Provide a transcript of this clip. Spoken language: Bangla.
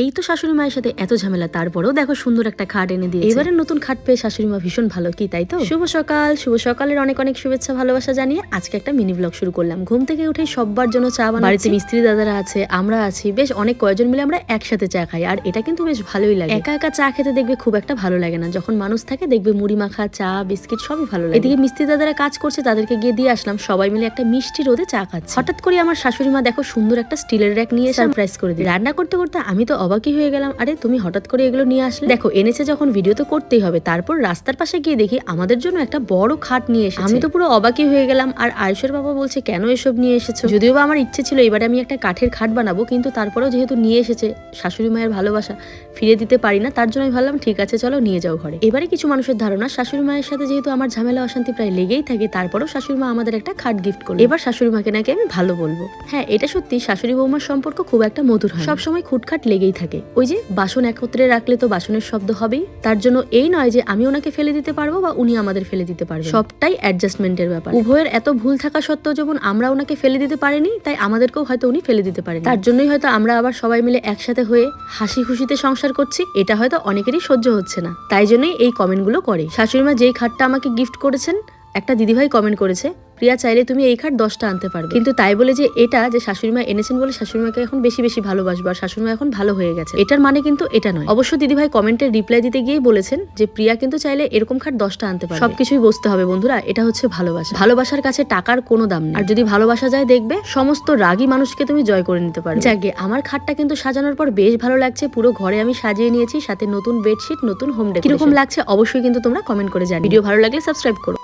এই তো শাশুড়ি মায়ের সাথে এত ঝামেলা তারপরেও দেখো সুন্দর একটা খাট এনে দিয়ে এবারে নতুন খাট পেয়ে শাশুড়ি মা ভীষণ ভালো কি তাই তো? শুভ সকাল শুভ সকালের অনেক অনেক শুভেচ্ছা ভালোবাসা জানিয়ে আজকে একটা মিনি ব্লগ শুরু করলাম। ঘুম থেকে উঠে সবার জন্য চা বাড়িতে মিস্ত্রি দাদারা আছে আমরা আছি বেশ অনেক কয়েকজন মিলে আমরা একসাথে চা খাই আর এটা কিন্তু বেশ ভালোই লাগে। একা একা চা খেতে দেখবে খুব একটা ভালো লাগে না যখন মানুষ থাকে দেখবে মুড়ি মাখা চা বিস্কিট সবই ভালো লাগে। এদিকে মিস্ত্রি দাদারা কাজ করছে তাদেরকে গিয়ে দিয়ে আসলাম সবাই মিলে একটা মিষ্টি রোদে চা খাচ্ছে। হঠাৎ করে আমার শাশুড়ি মা দেখো সুন্দর একটা স্টিলের র্যাক নিয়ে সারপ্রাইজ করে দিই রান্না করতে করতে আমি তো অবাকই হয়ে গেলাম, আরে তুমি হঠাৎ করে এগুলো নিয়ে আসলে? দেখো, এনেছে যখন ভিডিও তো করতেই হবে, তারপর রাস্তার পাশে গিয়ে দেখি আমাদের জন্য একটা বড় খাট নিয়ে এসেছে। আমি তো পুরো অবাকই হয়ে গেলাম, আর আয়ুষের বাবা বলছে, কেন এসব নিয়ে এসেছ? যদিও বা আমার ইচ্ছে ছিল, এবারে আমি একটা কাঠের খাট বানাবো, কিন্তু তারপরেও যেহেতু নিয়ে এসেছে, শাশুড়ি মায়ের ভালোবাসা, ফিরে দিতে পারি না, তার জন্য আমি ভাবলাম, ঠিক আছে, চলো নিয়ে যাও ঘরে। এবারে কিছু মানুষের ধারণা, শাশুড়ি মায়ের সাথে যেহেতু আমার ঝামেলা, অশান্তি প্রায় লেগেই থাকে, তারপরেও শাশুড়ি মা আমাদের একটা খাট গিফট করল। এবার শাশুড়ি মাকে নাকি আমি ভালো বলব। হ্যাঁ এটা সত্যি, শাশুড়ি বৌমার সম্পর্ক খুব একটা মধুর হয় সবসময় খুটখাট লেগেই থাকে। ওই যে বাসন একত্রে রাখলে তো বাসনের শব্দ হবেই। তার জন্য এই নয় যে আমি ওনাকে ফেলে দিতে পারব বা উনি আমাদের ফেলে দিতে পারবে সবটাই অ্যাডজাস্টমেন্টের ব্যাপার। উভয়ের এত ভুল থাকা সত্ত্বেও যখন আমরা ওনাকে ফেলে দিতে পারিনি, তাই আমাদেরকেও হয়তো উনি ফেলে দিতে পারেন তার জন্যই হয়তো আমরা আবার সবাই মিলে একসাথে হয়ে হাসি খুশিতে সংসার করছি। এটা হয়তো অনেকেরই সহ্য হচ্ছে না। তাই জন্যই এই কমেন্টগুলো করে। শাশুড়িমা যেই খাটটা আমাকে গিফট করেছেন, একটা দিদিভাই কমেন্ট করেছে প্রিয়া চাইলে তুমি এই খাট দশটা আনতে পারবে। কিন্তু তাই বলে যে এটা যে শাশুড়িমা এনেছেন বলে শাশুড়িমাকে এখন বেশি বেশি ভালোবাসবো আর শাশুড়িমা এখন ভালো হয়ে গেছে। এটার মানে কিন্তু এটা নয়। অবশ্য দিদিভাই কমেন্টের রিপ্লাই দিতে গিয়েই বলেছেন যে প্রিয়া কিন্তু চাইলে এরকম খাট দশটা আনতে পারবে। সবকিছুই বুঝতে হবে বন্ধুরা, এটা হচ্ছে ভালোবাসা। ভালোবাসার কাছে টাকার কোনো দাম নেই। আর যদি ভালোবাসা যায় দেখবে সমস্ত রাগী মানুষকে তুমি জয় করে নিতে পারবে। যাকে, আমার খাটটা কিন্তু সাজানোর পর বেশ ভালো লাগছে। পুরো ঘরে আমি সাজিয়ে নিয়েছি, সাথে নতুন বেডশিট নতুন হোম ডেকোরেশন কীরকম লাগছে অবশ্যই কিন্তু তোমরা কমেন্ট করে জানি ভিডিও ভালো লাগলে সাবস্ক্রাইব করো।